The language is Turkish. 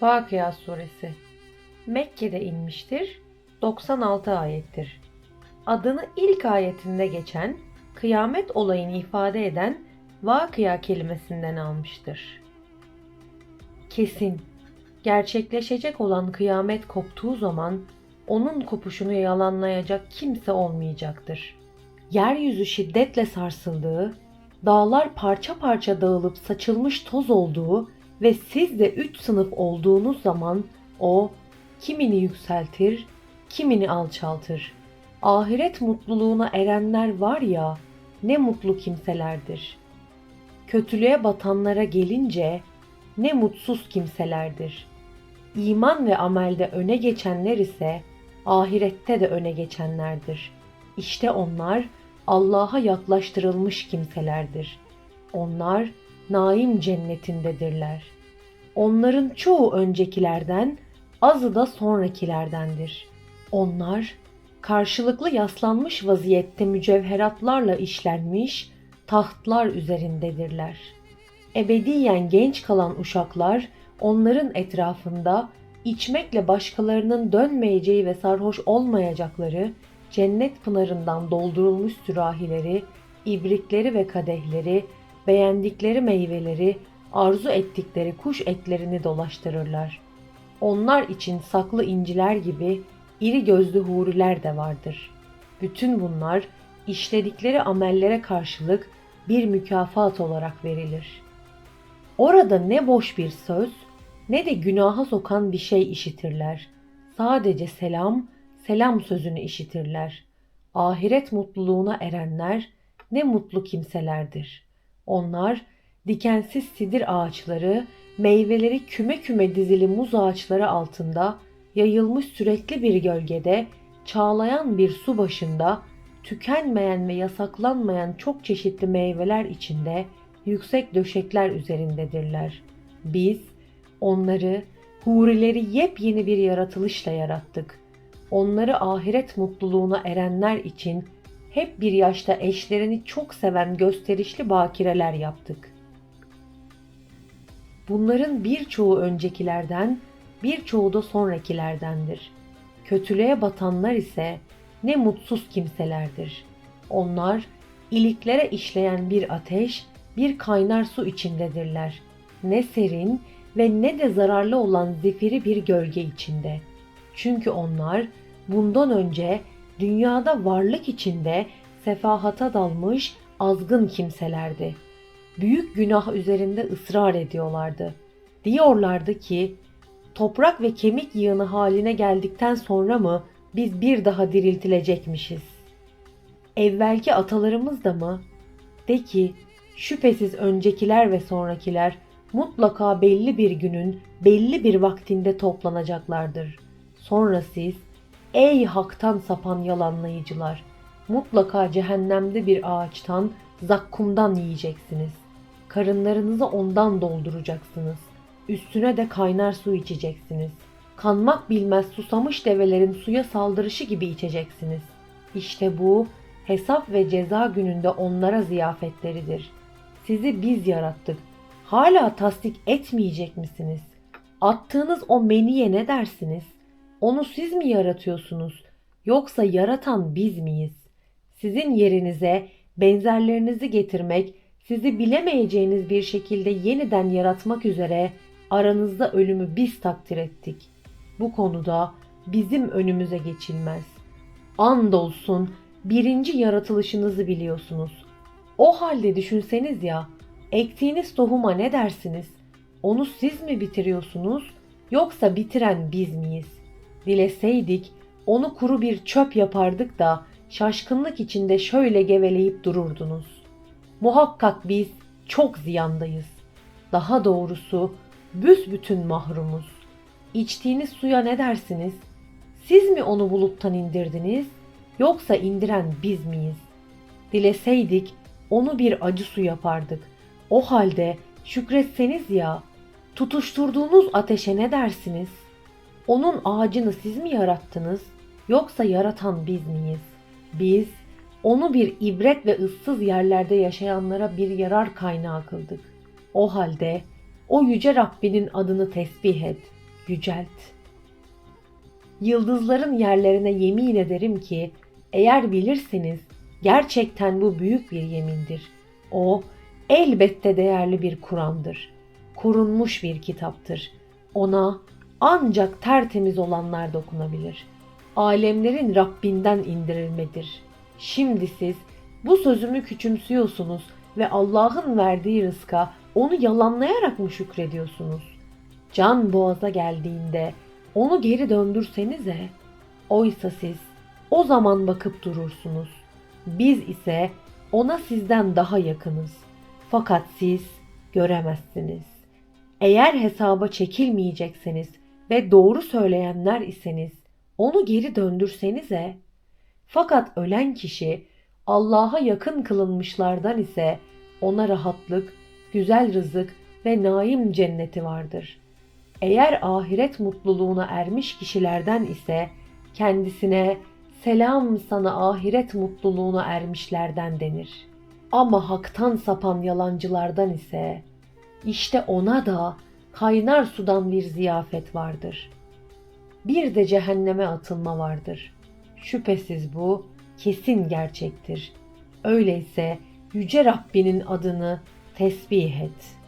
Vakıa Suresi Mekke'de inmiştir, 96 ayettir. Adını ilk ayetinde geçen, kıyamet olayını ifade eden vakıa kelimesinden almıştır. Kesin, gerçekleşecek olan kıyamet koptuğu zaman onun kopuşunu yalanlayacak kimse olmayacaktır. Yeryüzü şiddetle sarsıldığı, dağlar parça parça dağılıp saçılmış toz olduğu ve siz de üç sınıf olduğunuz zaman o kimini yükseltir, kimini alçaltır. Ahiret mutluluğuna erenler var ya ne mutlu kimselerdir. Kötülüğe batanlara gelince ne mutsuz kimselerdir. İman ve amelde öne geçenler ise ahirette de öne geçenlerdir. İşte onlar Allah'a yaklaştırılmış kimselerdir. Onlar naim cennetindedirler. Onların çoğu öncekilerden, azı da sonrakilerdendir. Onlar karşılıklı yaslanmış vaziyette mücevheratlarla işlenmiş tahtlar üzerindedirler. Ebediyen genç kalan uşaklar onların etrafında içmekle başkalarının dönmeyeceği ve sarhoş olmayacakları cennet pınarından doldurulmuş sürahileri, ibrikleri ve kadehleri, beğendikleri meyveleri, arzu ettikleri kuş etlerini dolaştırırlar. Onlar için saklı inciler gibi iri gözlü huriler de vardır. Bütün bunlar işledikleri amellere karşılık bir mükafat olarak verilir. Orada ne boş bir söz ne de günaha sokan bir şey işitirler. Sadece selam, selam sözünü işitirler. Ahiret mutluluğuna erenler ne mutlu kimselerdir. Onlar dikensiz sidir ağaçları, meyveleri küme küme dizili muz ağaçları altında, yayılmış sürekli bir gölgede, çağlayan bir su başında, tükenmeyen ve yasaklanmayan çok çeşitli meyveler içinde, yüksek döşekler üzerindedirler. Biz onları, hurileri yepyeni bir yaratılışla yarattık. Onları ahiret mutluluğuna erenler için hep bir yaşta eşlerini çok seven gösterişli bakireler yaptık. Bunların birçoğu öncekilerden, birçoğu da sonrakilerdendir. Kötülüğe batanlar ise ne mutsuz kimselerdir. Onlar iliklere işleyen bir ateş, bir kaynar su içindedirler. Ne serin ve ne de zararlı olan zifiri bir gölge içinde. Çünkü onlar bundan önce dünyada varlık içinde sefahata dalmış azgın kimselerdi. Büyük günah üzerinde ısrar ediyorlardı. Diyorlardı ki toprak ve kemik yığını haline geldikten sonra mı biz bir daha diriltilecekmişiz? Evvelki atalarımız da mı? De ki şüphesiz öncekiler ve sonrakiler mutlaka belli bir günün belli bir vaktinde toplanacaklardır. Sonra siz ey haktan sapan yalanlayıcılar mutlaka cehennemde bir ağaçtan zakkumdan yiyeceksiniz. Karınlarınızı ondan dolduracaksınız. Üstüne de kaynar su içeceksiniz. Kanmak bilmez susamış develerin suya saldırışı gibi içeceksiniz. İşte bu hesap ve ceza gününde onlara ziyafetleridir. Sizi biz yarattık. Hala tasdik etmeyecek misiniz? Attığınız o meniye ne dersiniz? Onu siz mi yaratıyorsunuz? Yoksa yaratan biz miyiz? Sizin yerinize benzerlerinizi getirmek, sizi bilemeyeceğiniz bir şekilde yeniden yaratmak üzere aranızda ölümü biz takdir ettik. Bu konuda bizim önümüze geçilmez. Andolsun birinci yaratılışınızı biliyorsunuz. O halde düşünseniz ya, ektiğiniz tohuma ne dersiniz? Onu siz mi bitiriyorsunuz yoksa bitiren biz miyiz? Dileseydik onu kuru bir çöp yapardık da şaşkınlık içinde şöyle geveleyip dururdunuz. Muhakkak biz çok ziyandayız. Daha doğrusu büsbütün mahrumuz. İçtiğiniz suya ne dersiniz? Siz mi onu buluttan indirdiniz yoksa indiren biz miyiz? Dileseydik onu bir acı su yapardık. O halde şükretseniz ya tutuşturduğunuz ateşe ne dersiniz? Onun ağacını siz mi yarattınız yoksa yaratan biz miyiz? Biz onu bir ibret ve ıssız yerlerde yaşayanlara bir yarar kaynağı kıldık. O halde o yüce Rabbinin adını tesbih et. yücelt. Yıldızların yerlerine yemin ederim ki eğer bilirsiniz gerçekten bu büyük bir yemindir. O elbette değerli bir Kur'an'dır. Korunmuş bir kitaptır. Ona ancak tertemiz olanlar dokunabilir. Alemlerin Rabbinden indirilmedir. Şimdi siz bu sözümü küçümsüyorsunuz ve Allah'ın verdiği rızka onu yalanlayarak mı şükrediyorsunuz? Can boğaza geldiğinde onu geri döndürsenize. Oysa siz o zaman bakıp durursunuz. Biz ise ona sizden daha yakınız. Fakat siz göremezsiniz. Eğer hesaba çekilmeyecekseniz ve doğru söyleyenler iseniz onu geri döndürsenize. Fakat ölen kişi Allah'a yakın kılınmışlardan ise ona rahatlık, güzel rızık ve naim cenneti vardır. Eğer ahiret mutluluğuna ermiş kişilerden ise kendisine selam sana ahiret mutluluğuna ermişlerden denir. Ama haktan sapan yalancılardan ise işte ona da kaynar sudan bir ziyafet vardır. Bir de cehenneme atılma vardır. Şüphesiz bu kesin gerçektir. Öyleyse yüce Rabbinin adını tesbih et.''